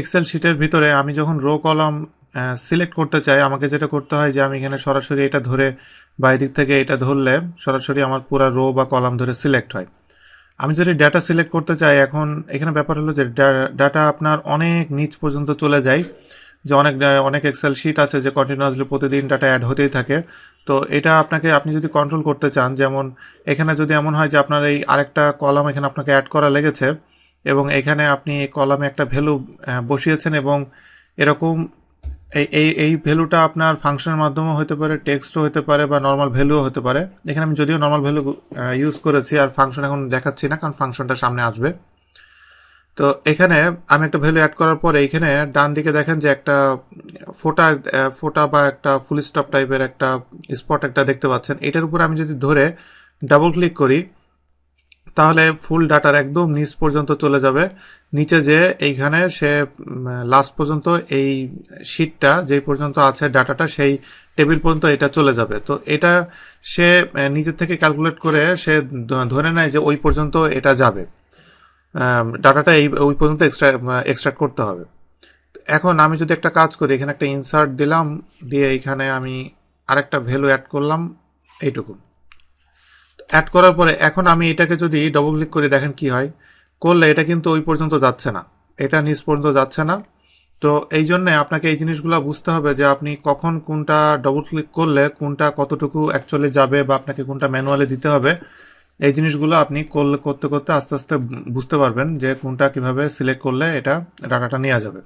Excel শিটের ভিতরে আমি যখন রো কলাম সিলেক্ট করতে চাই, আমাকে যেটা করতে হয় যে আমি এখানে সরাসরি এটা ধরে বা এদিক থেকে এটা ধরলে সরাসরি আমার পুরো রো বা কলাম ধরে সিলেক্ট হয়। আমি যদি ডাটা সিলেক্ট করতে চাই, এখন এখানে ব্যাপার হলো যে ডাটা আপনার অনেক নিচ পর্যন্ত চলে যায়, যে অনেক অনেক এক্সেল শিট আছে যে কন্টিনিউয়াসলি প্রতিদিন ডাটা অ্যাড হতেই থাকে। তো এটা আপনাকে, আপনি যদি কন্ট্রোল করতে চান, যেমন এখানে যদি এমন হয় যে আপনার এই আরেকটা কলাম এখানে আপনাকে অ্যাড করা লেগেছে এবং এখানে আপনি এই কলামে একটা ভ্যালু বসিয়েছেন এবং এরকম এই এই এই ভ্যালুটা আপনার ফাংশনের মাধ্যমে হতে পারে, টেক্সটও হতে পারে বা নর্মাল ভ্যালুও হতে পারে। এখানে আমি যদিও নর্মাল ভ্যালু ইউজ করেছি আর ফাংশন এখন দেখাচ্ছি না কারণ ফাংশনটা সামনে আসবে। তো এখানে আমি একটা ভ্যালু অ্যাড করার পরে এইখানে ডান দিকে দেখেন যে একটা ফোটা ফোটা বা একটা ফুল স্টপ টাইপের একটা স্পট একটা দেখতে পাচ্ছেন। এটার উপর আমি যদি ধরে ডাবল ক্লিক করি তাহলে ফুল ডাটার একদম নিচ পর্যন্ত চলে যাবে। নিচে যে এইখানে সে লাস্ট পর্যন্ত এই শিটটা যেই পর্যন্ত আছে ডাটাটা, সেই টেবিল পর্যন্ত এটা চলে যাবে। তো এটা সে নিজের থেকে ক্যালকুলেট করে সে ধরে নেয় যে ওই পর্যন্ত এটা যাবে। ডাটাটা এই, ওই পর্যন্ত এক্সট্রা এক্সট্রাক্ট করতে হবে। এখন আমি যদি একটা কাজ করি, এখানে একটা ইনসার্ট দিলাম, দিয়ে এইখানে আমি আরেকটা ভ্যালু অ্যাড করলাম, এইটুকু। অ্যাড করার পরে এখন আমি এটাকে যদি ডবল ক্লিক করে দেখেন কি হয়, করলে এটা কিন্তু ওই পর্যন্ত যাচ্ছে না। এটা নিচ পর্যন্ত যাচ্ছে না। তো এই জন্যে আপনাকে এই জিনিসগুলো বুঝতে হবে যে আপনি কখন কোনটা ডবল ক্লিক করলে কোনটা কতটুকু অ্যাকচুয়ালি যাবে বা আপনাকে কোনটা ম্যানুয়ালি দিতে হবে। এই জিনিসগুলো আপনি করলে, করতে করতে আস্তে আস্তে বুঝতে পারবেন যে কোনটা কীভাবে সিলেক্ট করলে এটা ডাটাটা নেওয়া যাবে।